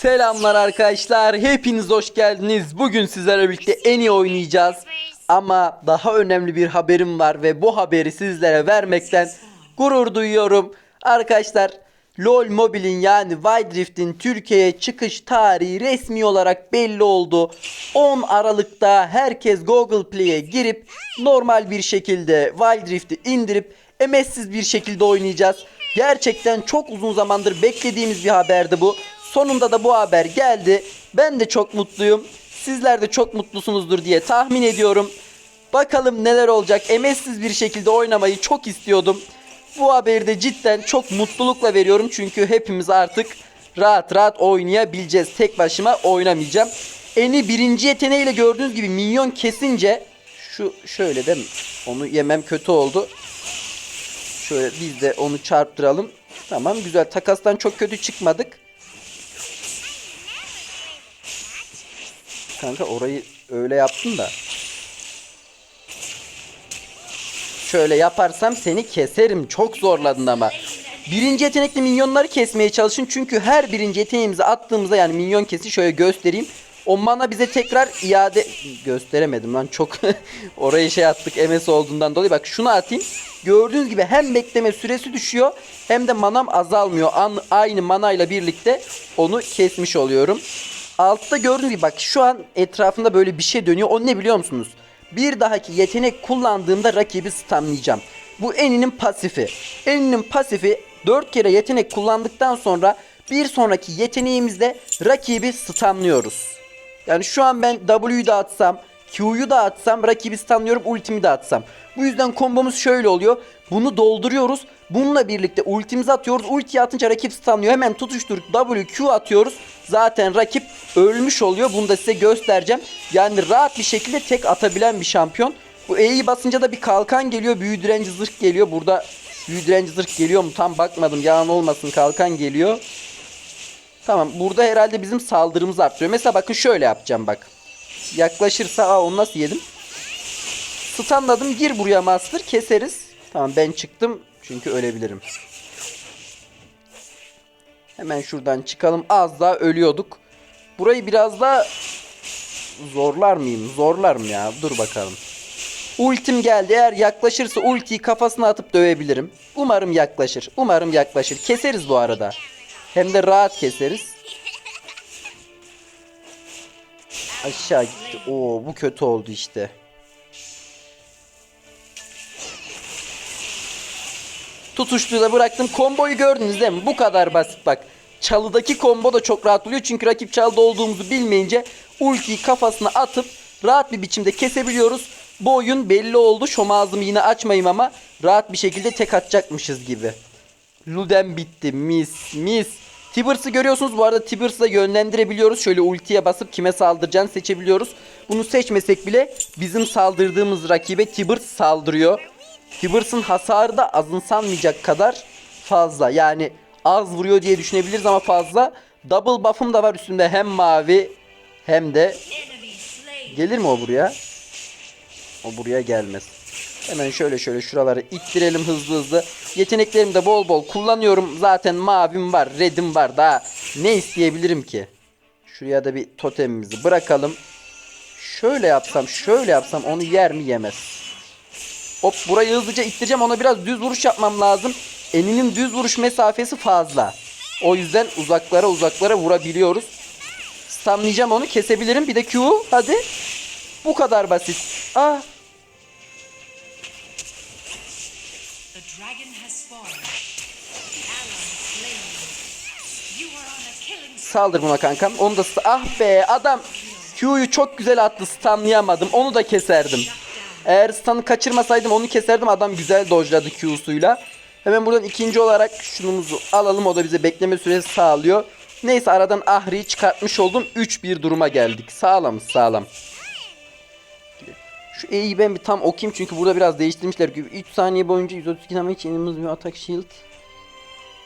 Selamlar arkadaşlar. Hepiniz hoş geldiniz. Bugün sizlerle birlikte en iyi oynayacağız. Ama daha önemli bir haberim var ve bu haberi sizlere vermekten gurur duyuyorum. Arkadaşlar LoL Mobile'in yani Wild Rift'in Türkiye'ye çıkış tarihi resmi olarak belli oldu. 10 Aralık'ta herkes Google Play'e girip normal bir şekilde Wild Rift'i indirip MS'siz bir şekilde oynayacağız. Gerçekten çok uzun zamandır beklediğimiz bir haberdi bu. Sonunda da bu haber geldi. Ben de çok mutluyum. Sizler de çok mutlusunuzdur diye tahmin ediyorum. Bakalım neler olacak. MS'siz bir şekilde oynamayı çok istiyordum. Bu haberi de cidden çok mutlulukla veriyorum. Çünkü hepimiz artık rahat rahat oynayabileceğiz. Tek başıma oynamayacağım. Eni birinci yeteneğiyle gördüğünüz gibi minyon kesince şu şöyle de onu yemem kötü oldu. Şöyle biz de onu çarptıralım. Tamam güzel. Takastan çok kötü çıkmadık. Kanka orayı öyle yaptın da. Şöyle yaparsam seni keserim. Çok zorladın ama. Birinci yetenekli minyonları kesmeye çalışın. Çünkü her birinci yeteneğimizi attığımızda yani minyon kesi şöyle göstereyim. O mana bize tekrar iade gösteremedim lan çok oraya şey attık MS olduğundan dolayı bak şunu atayım gördüğünüz gibi hem bekleme süresi düşüyor hem de manam azalmıyor An aynı manayla birlikte onu kesmiş oluyorum altta gördüğünüz gibi bak şu an etrafında böyle bir şey dönüyor o ne biliyor musunuz bir dahaki yetenek kullandığımda rakibi stunlayacağım bu Eni'nin pasifi Eni'nin pasifi 4 kere yetenek kullandıktan sonra bir sonraki yeteneğimizde rakibi stunlıyoruz. Yani şu an ben W'yu da atsam, Q'yu da atsam, rakibi stunlıyorum, ultimi de atsam. Bu yüzden kombomuz şöyle oluyor. Bunu dolduruyoruz. Bununla birlikte ultimizi atıyoruz. Ultiyi atınca rakip stunlıyor. Hemen tutuşturup W, Q atıyoruz. Zaten rakip ölmüş oluyor. Bunu da size göstereceğim. Yani rahat bir şekilde tek atabilen bir şampiyon. Bu E'yi basınca da bir kalkan geliyor. Büyü direnci zırh geliyor. Burada büyü direnci zırh geliyor mu? Tam bakmadım. Yalan olmasın kalkan geliyor. Tamam burada herhalde bizim saldırımız artıyor. Mesela bakın şöyle yapacağım bak. Yaklaşırsa aa onu nasıl yedim? Stunladım gir buraya master keseriz. Tamam ben çıktım çünkü ölebilirim. Hemen şuradan çıkalım. Az daha ölüyorduk. Burayı biraz daha zorlar mıyım? Zorlarım ya. Dur bakalım. Ultim geldi. Eğer yaklaşırsa ultiyi kafasına atıp dövebilirim. Umarım yaklaşır. Umarım yaklaşır. Keseriz bu arada. Hem de rahat keseriz. Aşağı gitti. Oo bu kötü oldu işte. Tutuştuğu da bıraktım. Komboyu gördünüz değil mi? Bu kadar basit bak. Çalıdaki combo da çok rahat oluyor. Çünkü rakip çalıda olduğumuzu bilmeyince ultiyi kafasına atıp rahat bir biçimde kesebiliyoruz. Bu oyun belli oldu. Şom ağzımı yine açmayayım ama rahat bir şekilde tek atacakmışız gibi. Luden bitti. Mis mis. Tibers'ı görüyorsunuz. Bu arada Tibers'ı da yönlendirebiliyoruz. Şöyle ultiye basıp kime saldıracağını seçebiliyoruz. Bunu seçmesek bile bizim saldırdığımız rakibe Tibers saldırıyor. Tibers'ın hasarı da azımsanmayacak kadar fazla. Yani az vuruyor diye düşünebiliriz ama fazla. Double buff'ım da var üstünde. Hem mavi hem de gelir mi o buraya? O buraya gelmez. Hemen şöyle şöyle şuraları ittirelim hızlı hızlı. Yeteneklerimi de bol bol kullanıyorum. Zaten mavim var, redim var. Daha ne isteyebilirim ki? Şuraya da bir totemimizi bırakalım. Şöyle yapsam, şöyle yapsam onu yer mi yemez. Hop burayı hızlıca ittireceğim. Ona biraz düz vuruş yapmam lazım. Eninin düz vuruş mesafesi fazla. O yüzden uzaklara uzaklara vurabiliyoruz. Stunlayacağım onu kesebilirim. Bir de Q hadi. Bu kadar basit. Ah The dragon has spawned. Ally slain. You are on a killing Saldır buna kankam. Onu da ah be adam Q'yu çok güzel attı stunlayamadım. Onu da keserdim. Eğer stun'ı kaçırmasaydım onu keserdim. Adam güzel dodge'ladı Q'suyla. Hemen buradan ikinci olarak şunumuzu alalım. O da bize bekleme süresi sağlıyor. Neyse aradan Ahri'yi çıkartmış oldum. 3-1 duruma geldik. Sağlamız sağlam. Şu E'yi ben bir tam okuyayım çünkü burada biraz değiştirmişler. 3 saniye boyunca 132 damage enemies ve attack shield.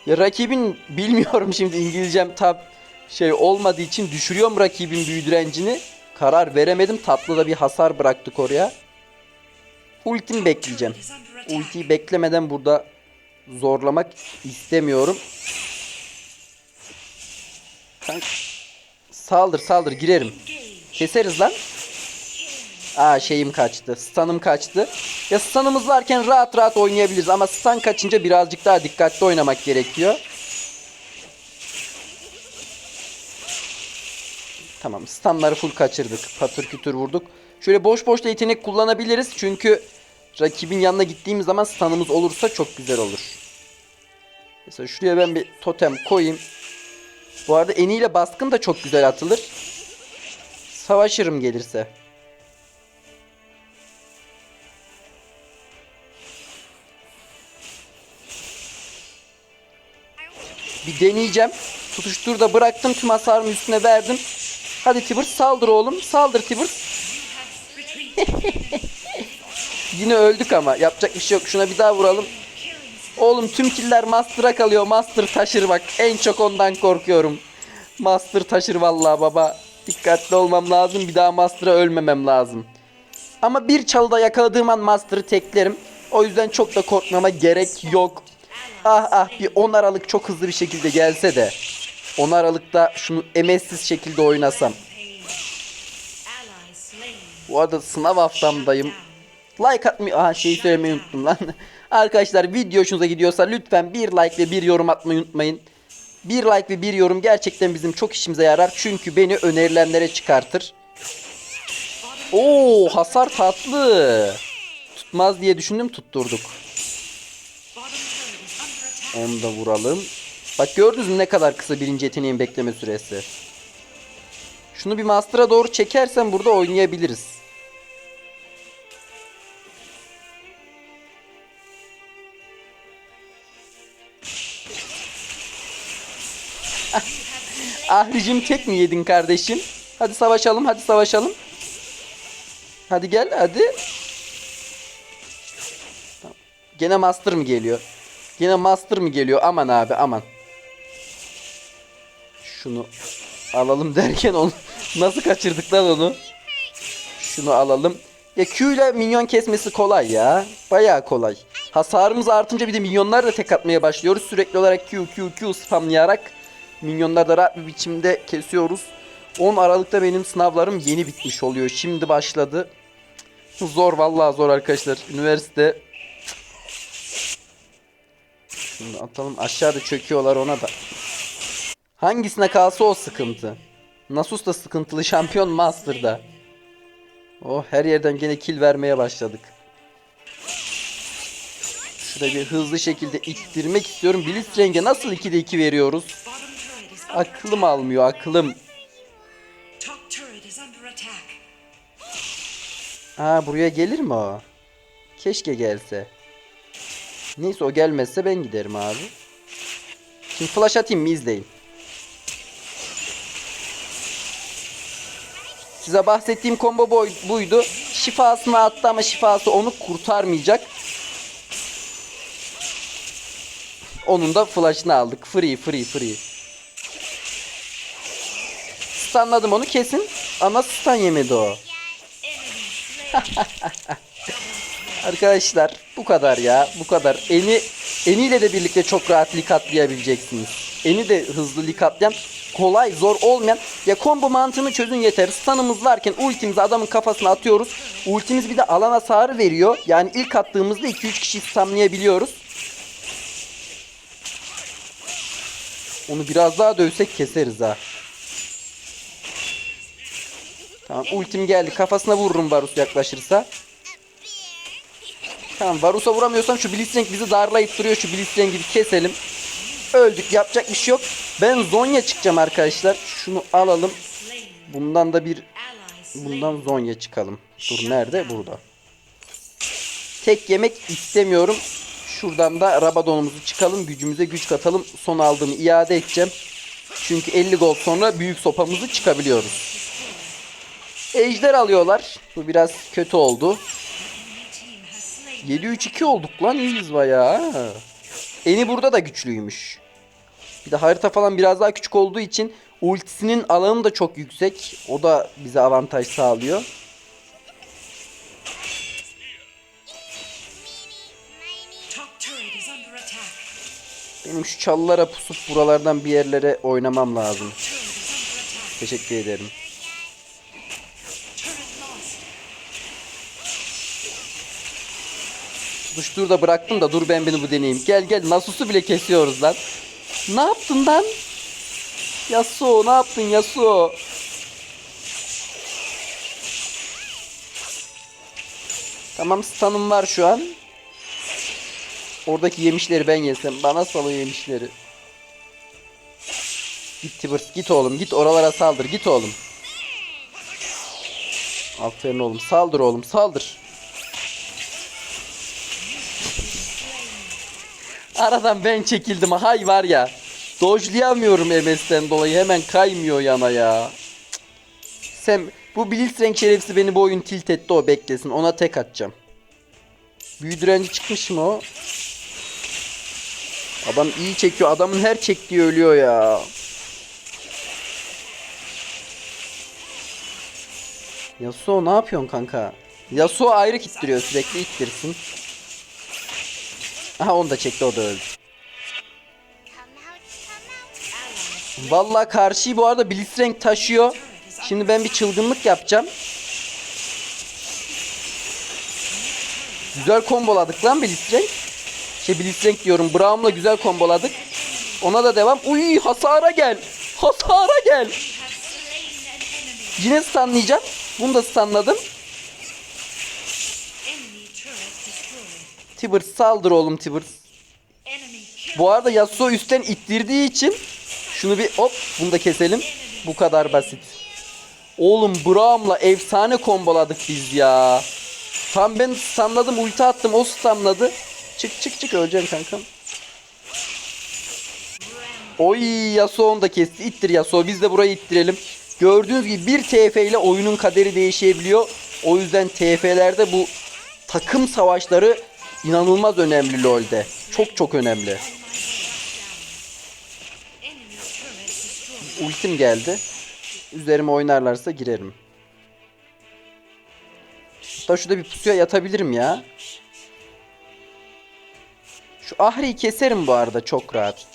Ya rakibin bilmiyorum şimdi İngilizcem tab şey olmadığı için düşürüyorum rakibin büyü direncini. Karar veremedim. Tatlı da bir hasar bıraktık oraya. Ultim bekleyeceğim. Ultiyi beklemeden burada zorlamak istemiyorum. Kanka, Saldır saldır girerim. Keseriz lan. Aa şeyim kaçtı. Stun'ım kaçtı. Ya stun'ımız varken rahat rahat oynayabiliriz ama stun kaçınca birazcık daha dikkatli oynamak gerekiyor. Tamam stunları full kaçırdık. Patır kütür vurduk. Şöyle boş boş da yetenek kullanabiliriz. Çünkü rakibin yanına gittiğimiz zaman stun'ımız olursa çok güzel olur. Mesela şuraya ben bir totem koyayım. Bu arada eniyle baskın da çok güzel atılır. Savaşırım gelirse. Bir deneyeceğim. Tutuştur da bıraktım. Tüm hasarımı üstüne verdim. Hadi Tibert saldır oğlum. Saldır Tibert. Yine öldük ama. Yapacak bir şey yok. Şuna bir daha vuralım. Oğlum tüm killer Master'a kalıyor. Master taşır bak. En çok ondan korkuyorum. Master taşır vallahi baba. Dikkatli olmam lazım. Bir daha Master'a ölmemem lazım. Ama bir çalıda yakaladığım an Master'ı teklerim. O yüzden çok da korkmama gerek yok. Ah ah bir 10 Aralık çok hızlı bir şekilde gelse de 10 Aralık'ta şunu MS'siz şekilde oynasam. Bu arada sınav haftamdayım. Like atmayı... Aha şeyi söylemeyi unuttum lan. Arkadaşlar video hoşunuza gidiyorsa lütfen bir like ve bir yorum atmayı unutmayın. Bir like ve bir yorum gerçekten bizim çok işimize yarar. Çünkü beni önerilenlere çıkartır. Oo hasar tatlı. Tutmaz diye düşündüm tutturduk. Onu da vuralım. Bak gördünüz mü ne kadar kısa birinci yeteneğin bekleme süresi. Şunu bir master'a doğru çekersen burada oynayabiliriz. Ahricim tek mi yedin kardeşim? Hadi savaşalım, hadi savaşalım. Hadi gel, hadi. Tamam. Gene master mı geliyor? Gene master mı geliyor? Aman abi, aman. Şunu alalım derken onu nasıl kaçırdık lan onu? Şunu alalım. Ya Q ile minyon kesmesi kolay ya. Bayağı kolay. Hasarımız artınca bir de minyonlar da tek atmaya başlıyoruz. Sürekli olarak Q Q Q spamlayarak minyonları da rahat bir biçimde kesiyoruz. 10 Aralık'ta benim sınavlarım yeni bitmiş oluyor. Şimdi başladı. Zor vallahi zor arkadaşlar. Üniversite Şimdi atalım aşağıda çöküyorlar ona da. Hangisine kalsa o sıkıntı. Nasus da sıkıntılı şampiyon Master'da. Oh her yerden gene kill vermeye başladık. Şurada bir hızlı şekilde ittirmek istiyorum. Blitzcrank'e nasıl 2'de 2 veriyoruz? Aklım almıyor aklım. Aa buraya gelir mi o? Keşke gelse. Neyse o gelmezse ben giderim abi. Şimdi flash atayım mı izleyin. Size bahsettiğim combo boy, buydu. Şifasını attı ama şifası onu kurtarmayacak. Onun da flash'ını aldık. Free free free. Stunladım onu kesin. Ama stun yemedi o. Arkadaşlar bu kadar ya bu kadar. Eni Eniyle de birlikte çok rahat lig atlayabileceksiniz. Eni de hızlı lig atlayan kolay zor olmayan ya combo mantığını çözün yeter. Stun'ımız varken ultimizi adamın kafasına atıyoruz. Ultimiz bir de alan hasarı veriyor. Yani ilk attığımızda 2-3 kişi stunlayabiliyoruz. Onu biraz daha dövsek keseriz ha. Tamam ultim geldi. Kafasına vururum Varus yaklaşırsa. Tamam Varus'a vuramıyorsam şu Blitzcrank bizi darlayıp duruyor. Şu Blitzcrank'i bir keselim. Öldük yapacak bir şey yok. Ben Zonya çıkacağım arkadaşlar. Şunu alalım. Bundan da bir bundan Zonya çıkalım. Dur nerede? Burada. Tek yemek istemiyorum. Şuradan da Rabadon'umuzu çıkalım. Gücümüze güç katalım. Son aldığımı iade edeceğim. Çünkü 50 gol sonra büyük sopamızı çıkabiliyoruz. Ejder alıyorlar. Bu biraz kötü oldu. Enemy team has slain. 7-3-2 olduk lan iyiyiz bayağı. Eni burada da güçlüymüş. Bir de harita falan biraz daha küçük olduğu için ultisinin alanı da çok yüksek. O da bize avantaj sağlıyor. Benim şu çalılara pusup buralardan bir yerlere oynamam lazım. Teşekkür ederim. Tutuştur da bıraktım da dur ben beni bu deneyeyim. Gel gel Nasus'u bile kesiyoruz lan. Ne yaptın lan? Yasuo ne yaptın Yasuo? Tamam stun'ım var şu an. Oradaki yemişleri ben yesem. Bana sal o yemişleri. Git Tibers git oğlum git oralara saldır git oğlum. Aferin oğlum saldır oğlum saldır. Aradan ben çekildim hay var ya. Dojlayamıyorum MS'den dolayı hemen kaymıyor yana ya. Sen bu Blitzcrank şerefsiz beni bu oyun tilt etti o beklesin ona tek atacağım. Büyü direnci çıkmış mı o? Adam iyi çekiyor adamın her çektiği ölüyor ya. Yasuo ne yapıyorsun kanka? Yasuo ayrı kittiriyor sürekli ittirsin. Aha onu da çekti o da öldü. Vallahi karşıyı bu arada Blitzcrank taşıyor. Şimdi ben bir çılgınlık yapacağım. Güzel komboladık lan Blitzcrank. Şey Blitzcrank diyorum. Braum'la güzel komboladık. Ona da devam. Uy hasara gel. Hasara gel. Yine stunlayacağım. Bunu da stunladım. Tibbers saldır oğlum Tibbers. Bu arada Yasuo üstten ittirdiği için şunu bir hop bunu da keselim. Bu kadar basit. Oğlum Braum'la efsane komboladık biz ya. Tam ben stunladım ulti attım o stunladı. Çık çık çık öleceksin kankam. Oy Yasuo'nu da kesti. İttir Yasuo biz de burayı ittirelim. Gördüğünüz gibi bir TF ile oyunun kaderi değişebiliyor. O yüzden TF'lerde bu takım savaşları inanılmaz önemli LoL'de. Çok çok önemli. Ultim geldi. Üzerime oynarlarsa girerim. Hatta şurada bir pusuya yatabilirim ya. Şu Ahri'yi keserim bu arada çok rahat.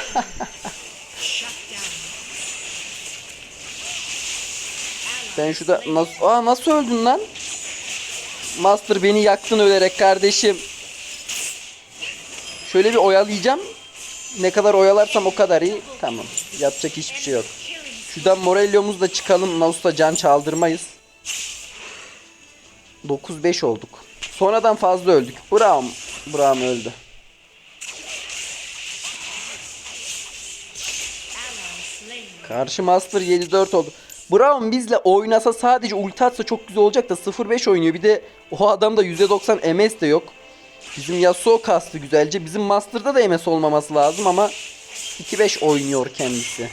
Shut Ben şurada nasıl... Aa nasıl öldün lan? Master beni yaktın ölerek kardeşim. Şöyle bir oyalayacağım. Ne kadar oyalarsam o kadar iyi. Tamam. Yapacak hiçbir şey yok. Şuradan Morello'muz da çıkalım. Nasus'a can çaldırmayız. 9-5 olduk. Sonradan fazla öldük. Braum. Braum öldü. Karşı Master 7-4 oldu. Brown bizle oynasa sadece ulti atsa çok güzel olacak da 0-5 oynuyor. Bir de o adamda %90 MS de yok. Bizim Yasuo kastı güzelce. Bizim Master'da da MS olmaması lazım ama 2-5 oynuyor kendisi.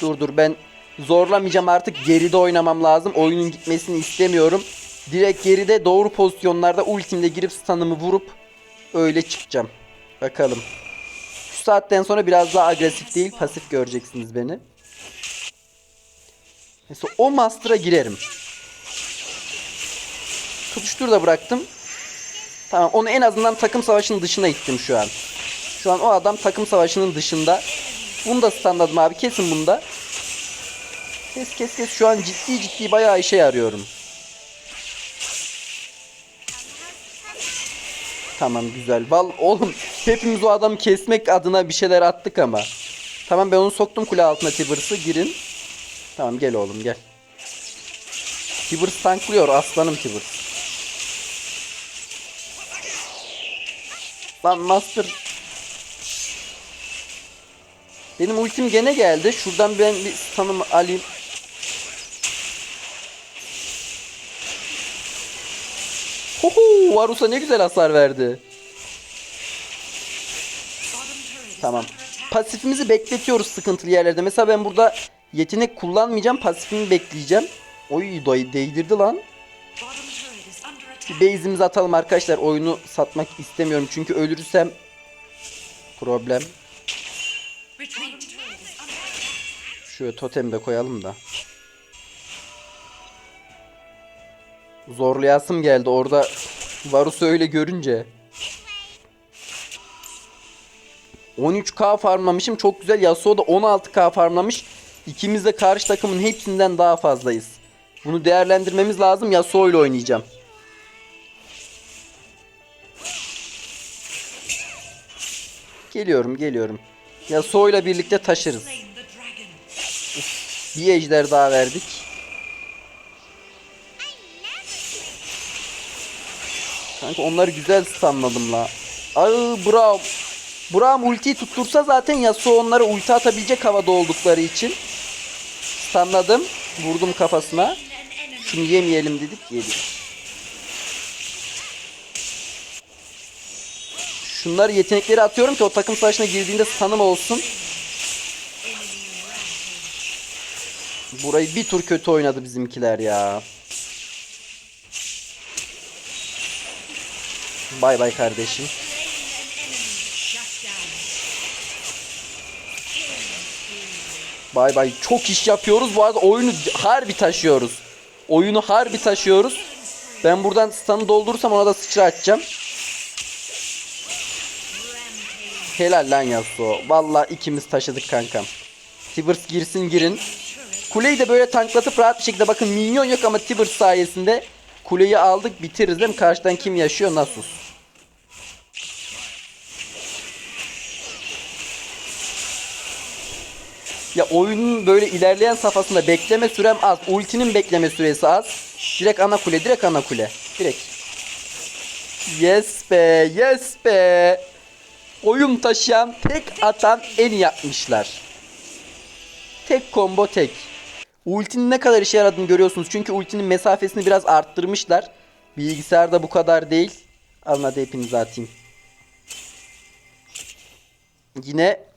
Dur dur ben zorlamayacağım artık geride oynamam lazım. Oyunun gitmesini istemiyorum. Direkt geride doğru pozisyonlarda ultimle girip stun'ımı vurup öyle çıkacağım. Bakalım. Şu saatten sonra biraz daha agresif değil pasif göreceksiniz beni. Mesela o master'a girerim. Tutuştur da bıraktım. Tamam onu en azından takım savaşının dışına ittim şu an. Şu an o adam takım savaşının dışında. Bunu da standladım abi kesin bunu da. Kes kes kes şu an ciddi ciddi bayağı işe yarıyorum. Tamam güzel. Val oğlum hepimiz o adamı kesmek adına bir şeyler attık ama. Tamam ben onu soktum kule altına Tibbers'ı girin. Tamam gel oğlum gel. Tibbers tanklıyor aslanım Tibbers. Lan Master. Benim ultim gene geldi. Şuradan ben bir stun'ımı alayım. Hoho, Varus'a ne güzel hasar verdi. Tamam. Pasifimizi bekletiyoruz sıkıntılı yerlerde. Mesela ben burada yetenek kullanmayacağım. Pasifimi bekleyeceğim. Oy değdirdi lan. Bir base'imizi atalım arkadaşlar. Oyunu satmak istemiyorum. Çünkü ölürsem problem. Şöyle totemi de koyalım da. Zorlayasım geldi. Orada Varus'u öyle görünce. 13k farmlamışım. Çok güzel. Yasuo da 16k farmlamış. İkimiz de karşı takımın hepsinden daha fazlayız. Bunu değerlendirmemiz lazım. Yasuo ile oynayacağım. Geliyorum, geliyorum. Yasuo ile birlikte taşırız. Bir ejder daha verdik. Kanka onları güzel stunladım la. Ay Braum. Braum ultiyi tuttursa zaten Yasuo onlara ulti atabilecek havada oldukları için. Stunladım. Vurdum kafasına. Şunu yemeyelim dedik yedik. Şunları yetenekleri atıyorum ki o takım savaşına girdiğinde stun'ım olsun. Burayı bir tur kötü oynadı bizimkiler ya. Bay bay kardeşim. Bay bay. Çok iş yapıyoruz. Bu arada oyunu harbi taşıyoruz. Oyunu harbi taşıyoruz. Ben buradan stun'ı doldurursam ona da sıçra atacağım. Helal lan Yasuo. Valla ikimiz taşıdık kankam. Tibbers girsin girin. Kuleyi de böyle tanklatıp rahat bir şekilde bakın minyon yok ama Tibbers sayesinde kuleyi aldık bitiririz değil mi? Karşıdan kim yaşıyor? Nasus. Ya oyunun böyle ilerleyen safhasında bekleme sürem az. Ultinin bekleme süresi az. Direkt ana kule, direkt ana kule. Direkt. Yes be, yes be. Oyun taşıyan, tek atan en yapmışlar. Tek combo tek. Ultinin ne kadar işe yaradığını görüyorsunuz. Çünkü ultinin mesafesini biraz arttırmışlar. Bilgisayarda bu kadar değil. Alın hadi hepinizi atayım. Yine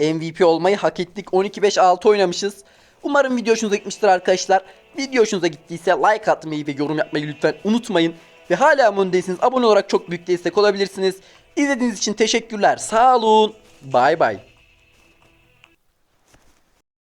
MVP olmayı hak ettik. 12-5-6 oynamışız. Umarım video hoşunuza gitmiştir arkadaşlar. Video hoşunuza gittiyse like atmayı ve yorum yapmayı lütfen unutmayın. Ve hala abone değilseniz abone olarak çok büyük destek olabilirsiniz. İzlediğiniz için teşekkürler. Sağ olun. Bay bay.